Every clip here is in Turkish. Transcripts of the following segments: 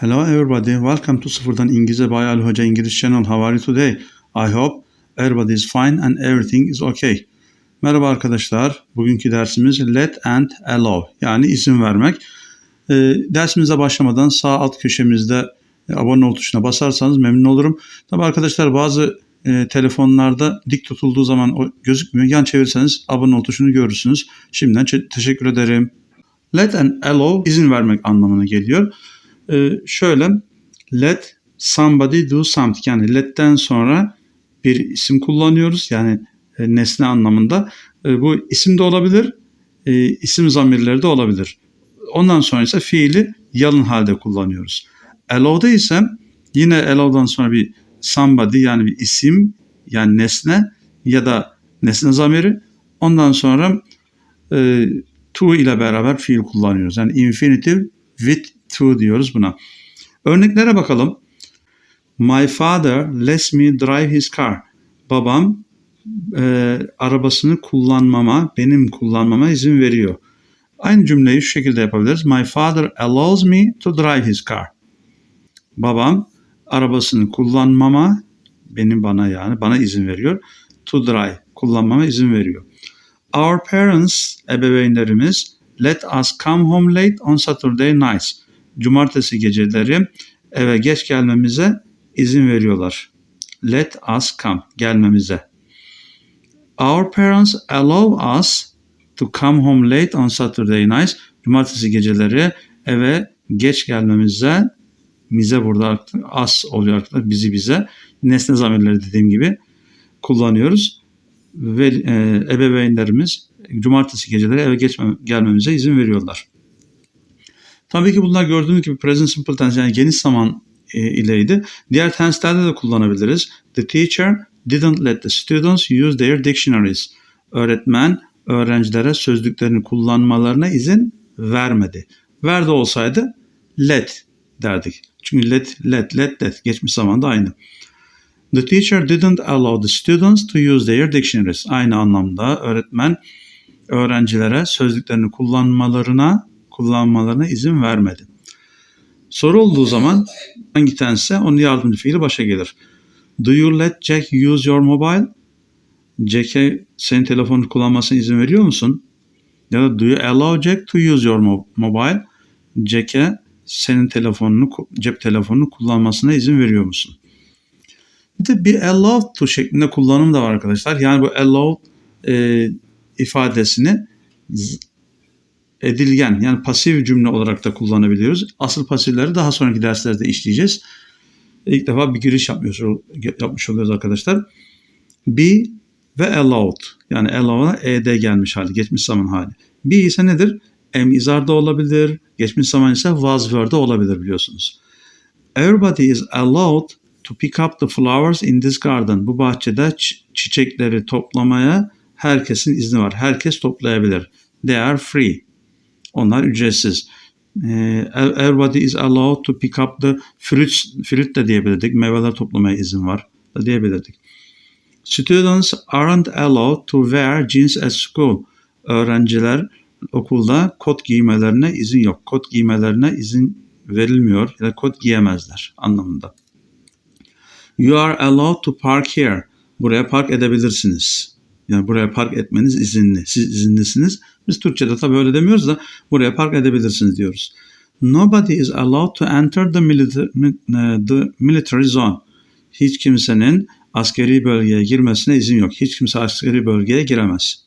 Hello everybody, welcome to Sıfırdan İngilizce by Ali Hoca English Channel. How are you today? I hope everybody is fine and everything is okay. Merhaba arkadaşlar, bugünkü dersimiz let and allow yani izin vermek. Ee, dersimize başlamadan sağ alt köşemizde e, abone ol tuşuna basarsanız memnun olurum. Tabi arkadaşlar bazı e, telefonlarda dik tutulduğu zaman o gözükmüyor. Yan çevirirseniz abone ol tuşunu görürsünüz. Şimdiden teşekkür ederim. Let and allow izin vermek anlamına geliyor. Ee, şöyle let somebody do something yani let'ten sonra bir isim kullanıyoruz yani e, nesne anlamında. E, bu isim de olabilir, e, isim zamirleri de olabilir. Ondan sonra ise fiili yalın halde kullanıyoruz. Allow'da ise yine allow'dan sonra bir somebody yani bir isim yani nesne ya da nesne zamiri. Ondan sonra e, to ile beraber fiil kullanıyoruz. Yani infinitive with to diyoruz buna. Örneklere bakalım. My father lets me drive his car. Babam e, arabasını kullanmama, benim kullanmama izin veriyor. Aynı cümleyi şu şekilde yapabiliriz. My father allows me to drive his car. Babam arabasını kullanmama, benim bana yani bana izin veriyor. To drive, kullanmama izin veriyor. Our parents, ebeveynlerimiz let us come home late on Saturday nights. Cumartesi geceleri eve geç gelmemize izin veriyorlar. Let us come, gelmemize. Our parents allow us to come home late on Saturday nights. Cumartesi geceleri eve geç gelmemize, bize burada us oluyor arkadaşlar, bizi bize. Nesne zamirleri dediğim gibi kullanıyoruz. Ve e, ebeveynlerimiz cumartesi geceleri eve geçme, gelmemize izin veriyorlar. Tabii ki bunlar gördüğünüz gibi present simple tense yani geniş zaman e, ileydi. Diğer tenslerde de kullanabiliriz. The teacher didn't let the students use their dictionaries. Öğretmen öğrencilere sözlüklerini kullanmalarına izin vermedi. Verdi olsaydı let derdik. Çünkü let, let, let, let geçmiş zamanda aynı. The teacher didn't allow the students to use their dictionaries. Aynı anlamda öğretmen öğrencilere sözlüklerini kullanmalarına kullanmalarına izin vermedi. Soru olduğu zaman hangi tense onun yardımcı fiili başa gelir. Do you let Jack use your mobile? Jack'e senin telefonunu kullanmasına izin veriyor musun? Ya da do you allow Jack to use your mo- mobile? Jack'e senin telefonunu, cep telefonunu kullanmasına izin veriyor musun? Bir de bir allow to şeklinde kullanım da var arkadaşlar. Yani bu allow e, ifadesini edilgen yani pasif cümle olarak da kullanabiliyoruz. Asıl pasifleri daha sonraki derslerde işleyeceğiz. İlk defa bir giriş yapmış, yapmış oluyoruz arkadaşlar. Be ve allowed yani allow'a ed gelmiş hali, geçmiş zaman hali. Be ise nedir? Am izarda olabilir, geçmiş zaman ise was were'da olabilir biliyorsunuz. Everybody is allowed to pick up the flowers in this garden. Bu bahçede çi- çiçekleri toplamaya herkesin izni var. Herkes toplayabilir. They are free. Onlar ücretsiz. Ee, Everybody is allowed to pick up the fruits. Fruit de diyebilirdik. Meyveler toplamaya izin var da diyebilirdik. Students aren't allowed to wear jeans at school. Öğrenciler okulda kot giymelerine izin yok. Kot giymelerine izin verilmiyor ya da kot giyemezler anlamında. You are allowed to park here. Buraya park edebilirsiniz. Yani buraya park etmeniz izinli. Siz izinlisiniz. Biz Türkçe'de tabii öyle demiyoruz da buraya park edebilirsiniz diyoruz. Nobody is allowed to enter the military, the military zone. Hiç kimsenin askeri bölgeye girmesine izin yok. Hiç kimse askeri bölgeye giremez.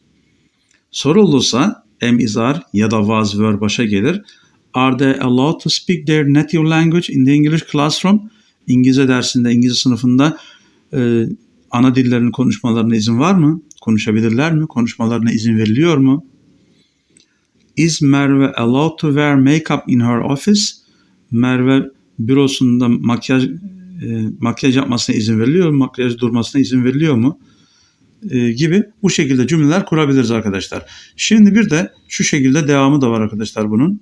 Soru olursa am is ya da was were başa gelir. Are they allowed to speak their native language in the English classroom? İngilizce dersinde, İngilizce sınıfında e, ana dillerini konuşmalarına izin var mı? Konuşabilirler mi? Konuşmalarına izin veriliyor mu? Is Merve allowed to wear makeup in her office? Merve bürosunda makyaj e, makyaj yapmasına izin veriliyor mu? Makyaj durmasına izin veriliyor mu? E, gibi bu şekilde cümleler kurabiliriz arkadaşlar. Şimdi bir de şu şekilde devamı da var arkadaşlar bunun.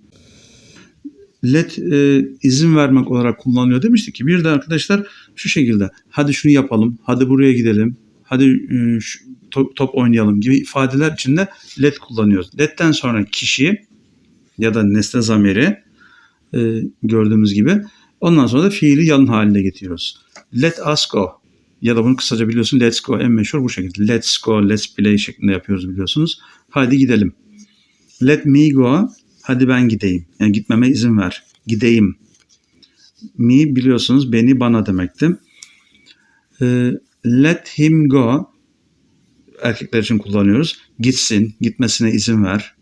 Let e, izin vermek olarak kullanılıyor demiştik ki bir de arkadaşlar şu şekilde hadi şunu yapalım, hadi buraya gidelim, hadi e, şu, top, top oynayalım gibi ifadeler içinde let kullanıyoruz. Let'ten sonra kişi ya da nesne zamiri e, gördüğümüz gibi Ondan sonra da fiili yalın haline getiriyoruz. Let us go. Ya da bunu kısaca biliyorsun let's go en meşhur bu şekilde. Let's go, let's play şeklinde yapıyoruz biliyorsunuz. Hadi gidelim. Let me go. Hadi ben gideyim. Yani gitmeme izin ver. Gideyim. Me biliyorsunuz beni bana demekti. Ee, let him go. Erkekler için kullanıyoruz. Gitsin. Gitmesine izin ver.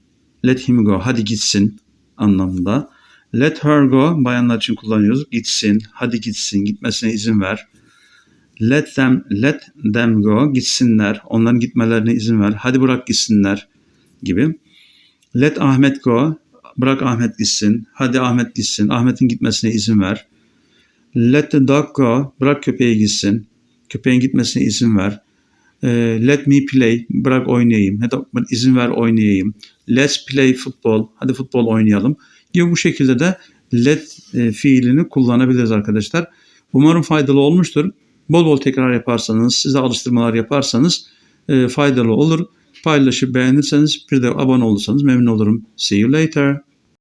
Let him go. Hadi gitsin anlamında. Let her go. Bayanlar için kullanıyoruz. Gitsin. Hadi gitsin. Gitmesine izin ver. Let them, let them go. Gitsinler. Onların gitmelerine izin ver. Hadi bırak gitsinler gibi. Let Ahmet go. Bırak Ahmet gitsin. Hadi Ahmet gitsin. Ahmet'in gitmesine izin ver. Let the dog go. Bırak köpeği gitsin. Köpeğin gitmesine izin ver. Ee, let me play. Bırak oynayayım. Ya da izin ver oynayayım. Let's play football. Hadi futbol oynayalım. Gibi bu şekilde de let e, fiilini kullanabiliriz arkadaşlar. Umarım faydalı olmuştur. Bol bol tekrar yaparsanız, size alıştırmalar yaparsanız e, faydalı olur. Paylaşıp beğenirseniz bir de abone olursanız memnun olurum. See you later.